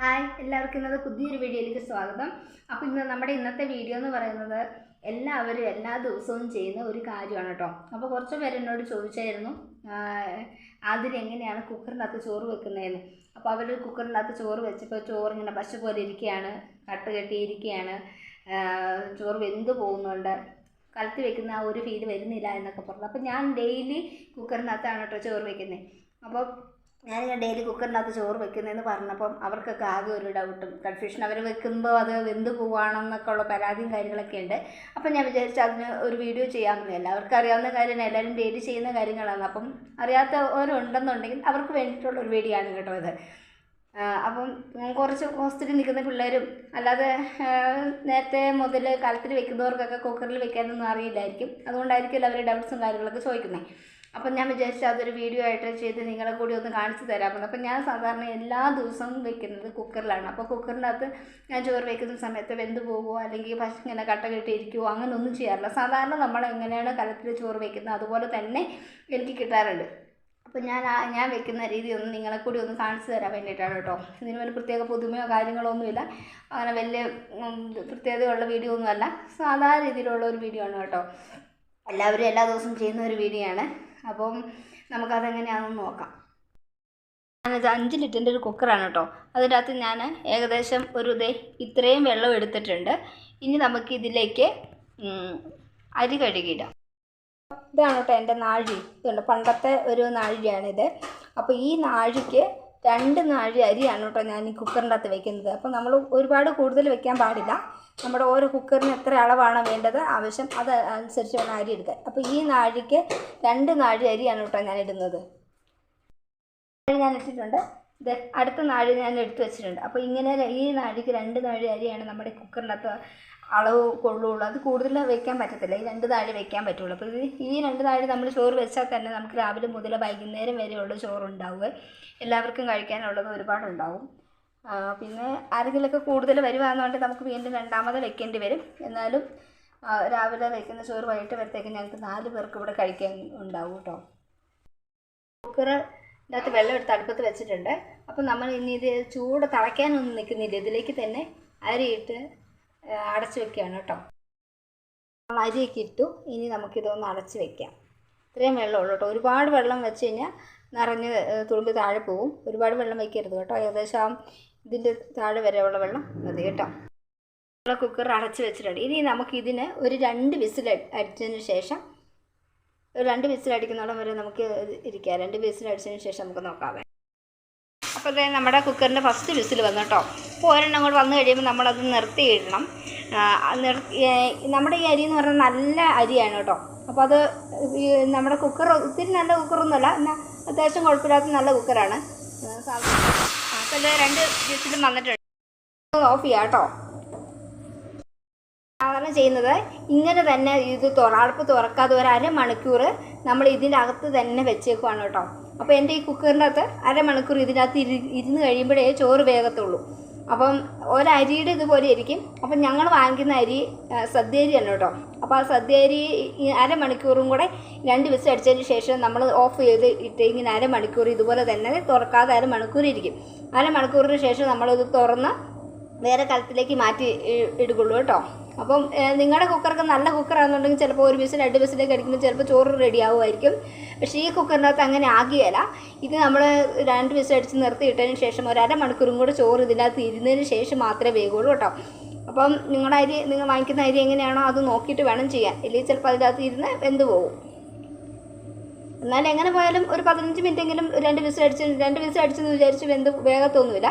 Hi എല്ലാവർക്കും ഇന്നത്തെ പുതിയൊരു വീഡിയോയിലേക്ക് സ്വാഗതം. അപ്പോൾ ഇന്ന് നമ്മുടെ ഇന്നത്തെ വീഡിയോ എന്ന് പറയുന്നത് എല്ലാവരും എല്ലാ ദിവസവും ചെയ്യുന്ന ഒരു കാര്യമാണ് കേട്ടോ. അപ്പോൾ കുറച്ച് പേര് എന്നോട് ചോദിച്ചായിരുന്നു അതിലെങ്ങനെയാണ് കുക്കറിനകത്ത് ചോറ് വെക്കുന്നതെന്ന്. അപ്പോൾ അവർ കുക്കറിനകത്ത് ചോറ് വെച്ചപ്പോൾ ചോറ് ഇങ്ങനെ പശ പോലെ ഇരിക്കുകയാണ് കട്ട് കെട്ടിയിരിക്കുകയാണ് ചോറ് വെന്ത് പോകുന്നുണ്ട് കലത്തി വെക്കുന്ന ആ ഒരു ഫീൽ വരുന്നില്ല എന്നൊക്കെ പറഞ്ഞു. അപ്പോൾ ഞാൻ ഡെയിലി കുക്കറിനകത്താണ് കേട്ടോ ചോറ് വെക്കുന്നത് അപ്പോൾ ഞാനിങ്ങനെ ഡെയിലി കുക്കറിനകത്ത് ചോറ് വെക്കുന്നതെന്ന് പറഞ്ഞപ്പം അവർക്കൊക്കെ ആകെ ഒരു ഡൗട്ടും കൺഫ്യൂഷൻ അവർ വെക്കുമ്പോൾ അത് വെന്ത് പോവാണെന്നൊക്കെ ഉള്ള പരാതിയും കാര്യങ്ങളൊക്കെ ഉണ്ട്. അപ്പം ഞാൻ വിചാരിച്ചു അതിന് ഒരു വീഡിയോ ചെയ്യാമെന്ന്. എല്ലാവർക്കും അറിയാവുന്ന കാര്യമാണ്. എല്ലാവരും ഡെയിലി ചെയ്യുന്ന കാര്യങ്ങളാണ്. അപ്പം അറിയാത്തവരുണ്ടെന്നുണ്ടെങ്കിൽ അവർക്ക് വേണ്ടിയിട്ടുള്ള ഒരു വീഡിയോ ആണ് കേട്ടോ ഇത്. അപ്പം കുറച്ച് ഹോസ്റ്റലിൽ നിൽക്കുന്ന പിള്ളേരും അല്ലാതെ നേരത്തെ മുതൽ കലത്തിൽ വെക്കുന്നവർക്കൊക്കെ കുക്കറിൽ വെക്കാനൊന്നും അറിയില്ലായിരിക്കും. അതുകൊണ്ടായിരിക്കും അവരുടെ ഡൗട്ട്സും കാര്യങ്ങളൊക്കെ ചോദിക്കുന്നത് അപ്പം ഞാൻ വിചാരിച്ചു അതൊരു വീഡിയോ ആയിട്ട് ചെയ്ത് നിങ്ങളെ കൂടി ഒന്ന് കാണിച്ചു തരാമെന്ന് അപ്പം ഞാൻ സാധാരണ എല്ലാ ദിവസവും വെക്കുന്നത് കുക്കറിലാണ് അപ്പോൾ കുക്കറിനകത്ത് ഞാൻ ചോറ് വെക്കുന്ന സമയത്ത് വെന്ത് പോകുമോ അല്ലെങ്കിൽ പക്ഷേ ഇങ്ങനെ കട്ട കെട്ടിയിരിക്കുമോ അങ്ങനെ ഒന്നും ചെയ്യാറില്ല. സാധാരണ നമ്മൾ എങ്ങനെയാണ് കലത്തിൽ ചോറ് വെക്കുന്നത് അതുപോലെ തന്നെ എനിക്ക് കിട്ടാറുണ്ട്. അപ്പോൾ ഞാൻ ഞാൻ വെക്കുന്ന രീതി ഒന്ന് നിങ്ങളെ കൂടി ഒന്ന് കാണിച്ചു തരാൻ വേണ്ടിയിട്ടാണ് കേട്ടോ. ഇതിന് വേണ്ടി പ്രത്യേക പുതുമയോ കാര്യങ്ങളോ ഒന്നുമില്ല. അങ്ങനെ വലിയ പ്രത്യേകതയുള്ള വീഡിയോ ഒന്നുമല്ല. സാധാരണ രീതിയിലുള്ള ഒരു വീഡിയോ ആണ് കേട്ടോ. എല്ലാവരും എല്ലാ ദിവസവും ചെയ്യുന്ന ഒരു വീഡിയോ ആണ്. അപ്പം നമുക്കതെങ്ങനെയാണെന്ന് നോക്കാം. ഞാനത് അഞ്ച് ലിറ്ററിന്റെ ഒരു കുക്കറാണ് കേട്ടോ. അതിന്റെ അകത്ത് ഞാൻ ഏകദേശം ഒരു ഇതേ ഇത്രയും വെള്ളം എടുത്തിട്ടുണ്ട്. ഇനി നമുക്ക് ഇതിലേക്ക് അരി കഴുകിയിടാം. ഇതാണ് കേട്ടോ എന്റെ നാഴി. ഇതുണ്ട് പണ്ടത്തെ ഒരു നാഴിയാണിത് അപ്പോൾ ഈ നാഴിക്ക് രണ്ട് നാഴി അരിയാണ് കേട്ടോ ഞാൻ ഈ കുക്കറിന്റെ അകത്ത് വെക്കുന്നത്. അപ്പോൾ നമ്മൾ ഒരുപാട് കൂടുതൽ വെക്കാൻ പാടില്ല. നമ്മുടെ ഓരോ കുക്കറിന് എത്ര അളവാണ് വേണ്ടത് ആവശ്യം അത് അനുസരിച്ച് വേണം അരി എടുക്കാൻ. അപ്പോൾ ഈ നാഴിക്ക് രണ്ട് നാഴി അരിയാണ് കേട്ടോ ഞാൻ ഇടുന്നത്. ഞാൻ ഇട്ടിട്ടുണ്ട്. ഇത് അടുത്ത നാഴി ഞാൻ എടുത്തു വെച്ചിട്ടുണ്ട്. അപ്പോൾ ഇങ്ങനെ ഈ നാഴിക്ക് രണ്ട് നാഴി അരിയാണ് നമ്മുടെ കുക്കറിനകത്ത് അളവ് കൊള്ളുള്ളൂ. അത് കൂടുതൽ വെക്കാൻ പറ്റത്തില്ല. ഈ രണ്ട് നാഴി വെക്കാൻ പറ്റുള്ളൂ. അപ്പോൾ ഈ രണ്ട് നാഴി നമ്മൾ ചോറ് വെച്ചാൽ തന്നെ നമുക്ക് രാവിലെ മുതൽ വൈകുന്നേരം വരെയുള്ള ചോറുണ്ടാവുക. എല്ലാവർക്കും കഴിക്കാനുള്ളത് ഒരുപാടുണ്ടാവും. പിന്നെ ആരെങ്കിലുമൊക്കെ കൂടുതൽ വരുവാണെന്നുണ്ടെങ്കിൽ നമുക്ക് വീണ്ടും രണ്ടാമത് വെക്കേണ്ടി വരും. എന്നാലും രാവിലെ വെക്കുന്ന ചോറ് വൈകിട്ട് വരത്തേക്ക് ഞങ്ങൾക്ക് നാല് പേർക്ക് ഇവിടെ കഴിക്കാൻ ഉണ്ടാവും കേട്ടോ. കുക്കറ് ഇതിനകത്ത് വെള്ളം എടുത്ത് അടുപ്പത്ത് വെച്ചിട്ടുണ്ട്. അപ്പം നമ്മൾ ഇനി ഇത് ചൂട് തിളയ്ക്കാനൊന്നും നിൽക്കുന്നില്ല. ഇതിലേക്ക് തന്നെ അരിയിട്ട് അടച്ച് വെക്കുകയാണ് കേട്ടോ. നമ്മൾ അരിയൊക്കെ ഇട്ടു. ഇനി നമുക്കിതൊന്ന് അടച്ച് വെക്കാം. ഇത്രയും വെള്ളമുള്ളൂ കേട്ടോ. ഒരുപാട് വെള്ളം വെച്ച് കഴിഞ്ഞാൽ നിറഞ്ഞ് തുളുമ്പി താഴെ പോവും. ഒരുപാട് വെള്ളം വയ്ക്കരുത് കേട്ടോ. ഏകദേശം ഇതിന്റെ താഴെ വരെയുള്ള വെള്ളം മതി കേട്ടോ. നമ്മളെ കുക്കർ അടച്ച് വെച്ചിട്ടുണ്ട്. ഇനി നമുക്ക് ഇതിന് ഒരു രണ്ട് വിസിൽ അടിച്ചതിന് ശേഷം ഒരു രണ്ട് വിസിൽ അടിക്കുന്നോളം വരെ നമുക്ക് ഇരിക്കാം. രണ്ട് വിസിൽ അടിച്ചതിന് ശേഷം നമുക്ക് നോക്കാവേ അപ്പോൾ അതെ നമ്മുടെ കുക്കറിന്റെ ഫസ്റ്റ് വിസിൽ വന്നു കേട്ടോ. അപ്പോൾ ഒരെണ്ണം കൂടെ വന്നു കഴിയുമ്പോൾ നമ്മളത് നിർത്തിയിടണം നമ്മുടെ ഈ അരി എന്ന് പറഞ്ഞാൽ നല്ല അരിയാണ് കേട്ടോ. അപ്പോൾ അത് നമ്മുടെ കുക്കർ ഒത്തിരി നല്ല കുക്കറൊന്നുമല്ല എന്നാൽ അത്യാവശ്യം കുഴപ്പമില്ലാത്ത നല്ല കുക്കറാണ് അപ്പോൾ രണ്ട് വിസിലും വന്നിട്ടുണ്ട്. ഓഫ് ചെയ്യാം കേട്ടോ. സാധാരണ ചെയ്യുന്നത് ഇങ്ങനെ തന്നെ ഇത് തുറ തുറക്കാതെ ഒരു അരമണിക്കൂർ നമ്മൾ ഇതിന്റെ അകത്ത് തന്നെ വെച്ചേക്കുവാണ് കേട്ടോ. അപ്പോൾ എന്റെ ഈ കുക്കറിന്റെ അകത്ത് അരമണിക്കൂർ ഇതിനകത്ത് ഇരു ഇരുന്ന് കഴിയുമ്പോഴേ ചോറ് വേഗത്തുള്ളൂ അപ്പം ഒരരിയുടെ ഇതുപോലെ ഇരിക്കും. അപ്പം ഞങ്ങൾ വാങ്ങിക്കുന്ന അരി സദ്യ അരിയാണ് കേട്ടോ. അപ്പോൾ ആ സദ്യ അരി അരമണിക്കൂറും കൂടെ രണ്ട് വിസ് അടിച്ചതിന് ശേഷം നമ്മൾ ഓഫ് ചെയ്ത് ഇട്ട് ഇങ്ങനെ അരമണിക്കൂർ ഇതുപോലെ തന്നെ തുറക്കാതെ അരമണിക്കൂർ ഇരിക്കും. അരമണിക്കൂറിന് ശേഷം നമ്മളിത് തുറന്ന് വേറെ കലത്തിലേക്ക് മാറ്റി ഇടുകയുള്ളൂ കേട്ടോ. അപ്പം നിങ്ങളുടെ കുക്കറൊക്കെ നല്ല കുക്കറാണെന്നുണ്ടെങ്കിൽ ചിലപ്പോൾ ഒരു വിസിൽ രണ്ട് വിസിലേക്ക് അടിക്കുമ്പോൾ ചിലപ്പോൾ ചോറ് റെഡി ആവുമായിരിക്കും. പക്ഷേ ഈ കുക്കറിനകത്ത് അങ്ങനെ ആകിയല്ല. ഇത് നമ്മൾ രണ്ട് വിസിൽ അടിച്ച് നിർത്തിയിട്ടതിന് ശേഷം ഒരു അരമണിക്കൂറും കൂടെ ചോറ് ഇതിനകത്ത് ഇരുന്നതിന് ശേഷം മാത്രമേ വേഗമുള്ളൂ കേട്ടോ. അപ്പം നിങ്ങളുടെ അരി നിങ്ങൾ വാങ്ങിക്കുന്ന അരി എങ്ങനെയാണോ അത് നോക്കിയിട്ട് വേണം ചെയ്യാൻ. ഇല്ലെങ്കിൽ ചിലപ്പോൾ അതിനകത്ത് ഇരുന്ന് വെന്ത് പോകും എന്നാൽ എങ്ങനെ പോയാലും ഒരു പതിനഞ്ച് മിനിറ്റെങ്കിലും രണ്ട് വിസിൽ അടിച്ച് രണ്ട് വിസിൽ അടിച്ചെന്ന് വിചാരിച്ച് വെന്ത് വേഗത്തൊന്നുമില്ല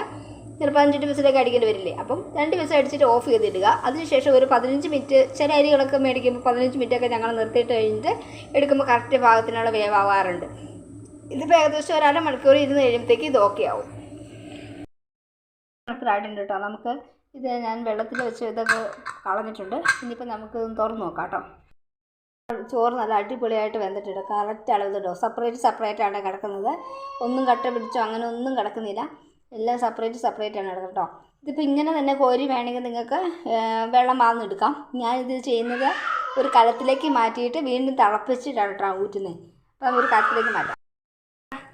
ചിലപ്പോൾ അഞ്ച് ദിവസത്തേക്ക് അടിക്കേണ്ടി വരില്ലേ? അപ്പം രണ്ട് ദിവസം അടിച്ചിട്ട് ഓഫ് ചെയ്തിടുക. അതിനുശേഷം ഒരു പതിനഞ്ച് മിനിറ്റ് ചില അരികളൊക്കെ മേടിക്കുമ്പോൾ പതിനഞ്ച് മിനിറ്റൊക്കെ ഞങ്ങൾ നിർത്തിയിട്ട് കഴിഞ്ഞിട്ട് എടുക്കുമ്പോൾ കറക്റ്റ് ഭാഗത്തിനുള്ള വേവാവാറുണ്ട്. ഇതിപ്പോൾ ഏകദേശം ഒരു അരമണിക്കൂർ ഇരുന്ന് കഴിയുമ്പോഴത്തേക്ക് ഇത് ഓക്കെ ആവും. മനസ്സിലായിട്ടുണ്ട് കേട്ടോ. നമുക്ക് ഇത് ഞാൻ വെള്ളത്തിൽ വെച്ച് ഇതൊക്കെ കളഞ്ഞിട്ടുണ്ട്. ഇനിയിപ്പോൾ നമുക്ക് തുറന്ന് നോക്കാം കേട്ടോ ചോറ് നല്ല അടിപൊളിയായിട്ട് വെന്തിട്ടുണ്ട്. കറക്റ്റ് അളവിലുണ്ടോ സെപ്പറേറ്റ് സെപ്പറേറ്റ് ആണ് കിടക്കുന്നത്. ഒന്നും കട്ട പിടിച്ചോ അങ്ങനെ ഒന്നും കിടക്കുന്നില്ല. എല്ലാം സെപ്പറേറ്റ് സെപ്പറേറ്റ് ആണ് എടുക്കുന്നത് കേട്ടോ. ഇതിപ്പോൾ ഇങ്ങനെ തന്നെ കോരി വേണമെങ്കിൽ നിങ്ങൾക്ക് വെള്ളം വാർന്നെടുക്കാം ഞാനിത് ചെയ്യുന്നത് ഒരു കലത്തിലേക്ക് മാറ്റിയിട്ട് വീണ്ടും തിളപ്പിച്ചിട്ടാണ് കേട്ടോ ഊറ്റുന്നത്. അപ്പം ഒരു കലത്തിലേക്ക് മാറ്റാം.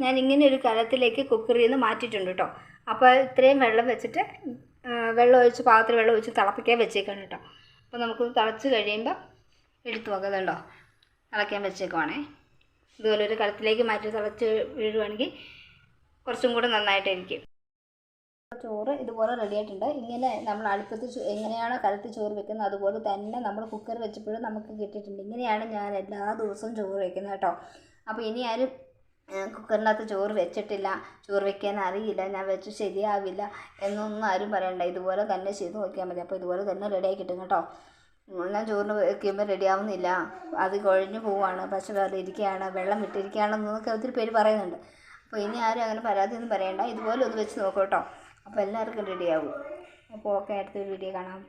ഞാൻ ഇങ്ങനെ ഒരു കലത്തിലേക്ക് കുക്കറിൽ നിന്ന് മാറ്റിയിട്ടുണ്ട് കേട്ടോ. അപ്പോൾ ഇത്രയും വെള്ളം വെച്ചിട്ട് വെള്ളം ഒഴിച്ച് പാത്രത്തിൽ വെള്ളം ഒഴിച്ച് തിളപ്പിക്കാൻ വെച്ചേക്കാണ് കേട്ടോ. അപ്പോൾ നമുക്ക് തിളച്ച് കഴിയുമ്പോൾ എടുത്തു നോക്കുന്നുണ്ടോ തിളയ്ക്കാൻ വെച്ചേക്കുവാണേ. ഇതുപോലെ ഒരു കലത്തിലേക്ക് മാറ്റി തിളച്ച് വീഴുവാണെങ്കിൽ കുറച്ചും കൂടെ നന്നായിട്ടായിരിക്കും. ചോറ് ഇതുപോലെ റെഡി ആയിട്ടുണ്ട്. ഇങ്ങനെ നമ്മൾ അടുപ്പത്ത് എങ്ങനെയാണോ കലത്തിൽ ചോറ് വെക്കുന്നത് അതുപോലെ തന്നെ നമ്മൾ കുക്കർ വെച്ചപ്പോഴും നമുക്ക് കിട്ടിയിട്ടുണ്ട്. ഇങ്ങനെയാണ് ഞാൻ എല്ലാ ദിവസവും ചോറ് വെക്കുന്നത് കേട്ടോ. അപ്പോൾ ഇനി ആരും കുക്കറിനകത്ത് ചോറ് വെച്ചിട്ടില്ല ചോറ് വെക്കാൻ അറിയില്ല ഞാൻ വെച്ച് ശരിയാവില്ല എന്നൊന്നും ആരും പറയണ്ട. ഇതുപോലെ തന്നെ ചെയ്ത് നോക്കിയാൽ മതി. അപ്പോൾ ഇതുപോലെ തന്നെ റെഡിയായി കിട്ടും കേട്ടോ. ഞാൻ ചോറിന് വെക്കുമ്പോൾ റെഡി ആവുന്നില്ല. അത് കുഴഞ്ഞു പോവാണ്. പക്ഷേ വേറെ ഇരിക്കുകയാണ് വെള്ളം വിട്ടിരിക്കുകയാണെന്നൊക്കെ ഒത്തിരി പേര് പറയുന്നുണ്ട്. അപ്പോൾ ഇനി ആരും അങ്ങനെ പരാതിയൊന്നും പറയണ്ട. ഇതുപോലെ ഒന്ന് വെച്ച് നോക്കൂ കേട്ടോ. അപ്പോൾ എല്ലാവർക്കും റെഡിയാവും അപ്പോൾ ഓക്കെ അടുത്തൊരു വീഡിയോ കാണാം.